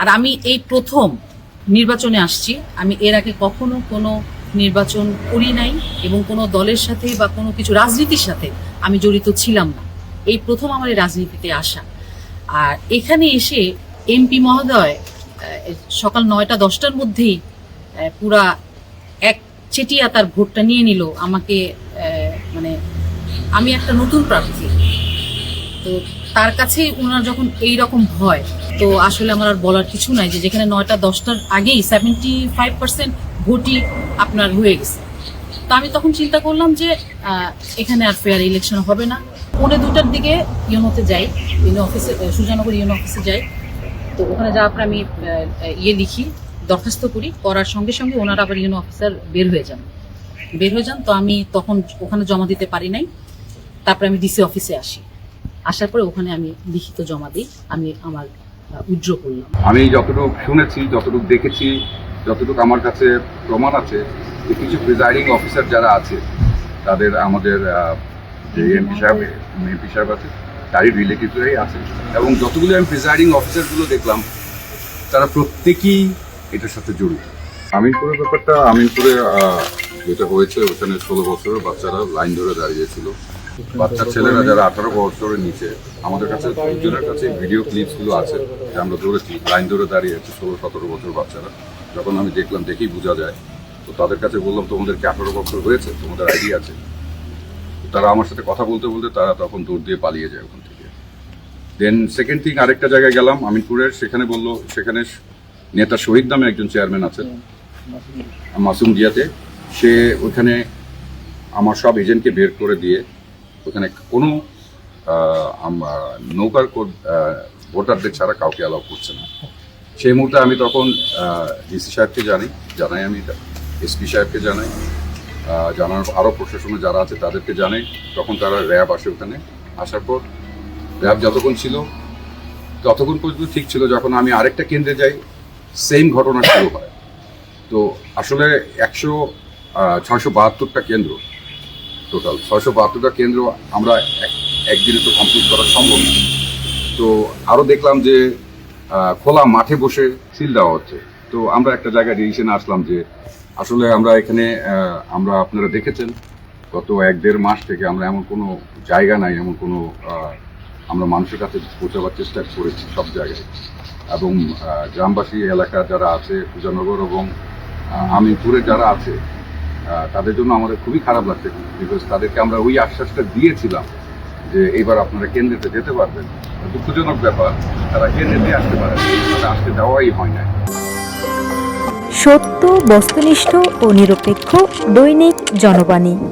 আর আমি এই প্রথম নির্বাচনে আসছি। আমি এর আগে কখনো কোনো নির্বাচন করি নাই এবং কোনো দলের সাথে বা কোনো কিছু রাজনীতির সাথে আমি জড়িত ছিলাম না। এই প্রথম আমার এই রাজনীতিতে আসা। আর এখানে এসে এমপি মহোদয় সকাল নয়টা, দশটার মধ্যেই পুরা এক চেটিয়া তার ভোটটা নিয়ে নিল। আমাকে মানে আমি একটা নতুন প্রার্থী। তো তার কাছে ওনার যখন এই রকম হয় তো আসলে আমার আর বলার কিছু নাই যে যেখানে নয়টা, দশটার আগেই সেভেন্টি ফাইভ পার্সেন্ট ভোটই আপনার হয়ে গেছে। তো আমি তখন চিন্তা করলাম যে এখানে আর ফেয়ার ইলেকশন হবে না। পৌনে দুটার দিকে ইউনোতে যাই, ইউনো অফিসে সুজানগর ইউনো অফিসে যাই। তো ওখানে যাওয়ার পর আমি ইয়ে লিখি, দরখাস্ত করি, করার সঙ্গে সঙ্গে ওনারা আবার ইউনো অফিসার বের হয়ে যান। বের হয়ে যান, তো আমি তখন ওখানে জমা দিতে পারি নাই। তারপরে আমি ডিসি অফিসে আসি। আসার পরে ওখানে আমি লিখিত জমা দিই, আমি আমার করলাম। আমি যতটুকু শুনেছি যতটুকু দেখেছি যতটুকু আমার কাছে প্রমাণ আছে যে কিছু প্রিজাইডিং অফিসার যারা আছে তাদের আমাদের যে এমপি সাহেব এমপি সাহেব আছে তারই রিলেটিভরাই আছে। এবং যতগুলো আমি প্রিজাইডিং অফিসারগুলো দেখলাম তারা প্রত্যেকেই এটার সাথে জড়িত। আমিনপুরের ব্যাপারটা আমিনপুরে যেটা হয়েছে ওখানে ষোলো বছরের বাচ্চারা লাইন ধরে দাঁড়িয়েছিল। বাচ্চা ছেলেরা যারা আঠারো বছরের নিচে, আমাদের কাছে দুজনের কাছে ভিডিও ক্লিপসগুলো আছে, যে আমরা ধরেছি, লাইন ধরে দাঁড়িয়ে আছে ষোলো, সতেরো বছর বাচ্চারা। যখন আমি দেখলাম, দেখেই বোঝা যায়, তো তাদের কাছে বললাম তোমাদের কি আঠারো বছর হয়েছে, তোমাদের আইডি আছে। তারা আমার সাথে কথা বলতে বলতে তারা তখন দৌড় দিয়ে পালিয়ে যায় ওখান থেকে। দেন সেকেন্ড থিং আরেকটা জায়গায় গেলাম, আমিনপুরের, সেখানে বলল, সেখানে নেতা শহীদ নামে একজন চেয়ারম্যান আছেন, মাসুম জিয়াতে। সে ওখানে আমার সব এজেন্টকে বের করে দিয়ে ওখানে কোনো নৌকার ভোটারদের ছাড়া কাউকে অ্যালাউ করছে না। সেই মুহূর্তে আমি তখন ডিসি সাহেবকে জানি জানাই আমি এসপি সাহেবকে জানাই আহ, জানানোর আরও প্রশাসনে যারা আছে তাদেরকে জানাই তখন তারা র্যাব আসে ওখানে। আসার পর র্যাব যতক্ষণ ছিল ততক্ষণ পর্যন্ত ঠিক ছিল যখন আমি আরেকটা কেন্দ্রে যাই সেম ঘটনা শুরু হয়। তো আসলে একশো ছয়শো বাহাত্তরটা কেন্দ্র টোটাল। ছয়শো বাহাত্তরটা কেন্দ্র আমরা এক- একদিনে তো কমপ্লিট করা সম্ভব না। তো আরও দেখলাম যে খোলা মাঠে বসে সিল দেওয়া হচ্ছে। তো আমরা একটা জায়গায় ডিসিশনে আসলাম যে, আসলে আমরা এখানে আমরা আপনারা দেখেছেন, গত এক দেড় মাস থেকে আমরা এমন কোনো জায়গা নাই, এমন কোনো আমরা মানুষের কাছে পৌঁছাবার চেষ্টা করেছি সব জায়গায়। এবং গ্রামবাসী এলাকা যারা আছে, পূজানগর এবং আমিনপুরে যারা আছে তাদের জন্য আমাদের খুবই খারাপ লাগছে বিকজ তাদেরকে আমরা ওই আশ্বাসটা দিয়েছিলাম যে এবার আপনারা কেন্দ্রেতে যেতে পারবেন। দুঃখজনক ব্যাপার, তারা কেন্দ্রেতে আসতে পারেন, তারা আসতে দেওয়াই হয় না সত্য, বস্তুনিষ্ঠ ও নিরপেক্ষ দৈনিক জনবাণী।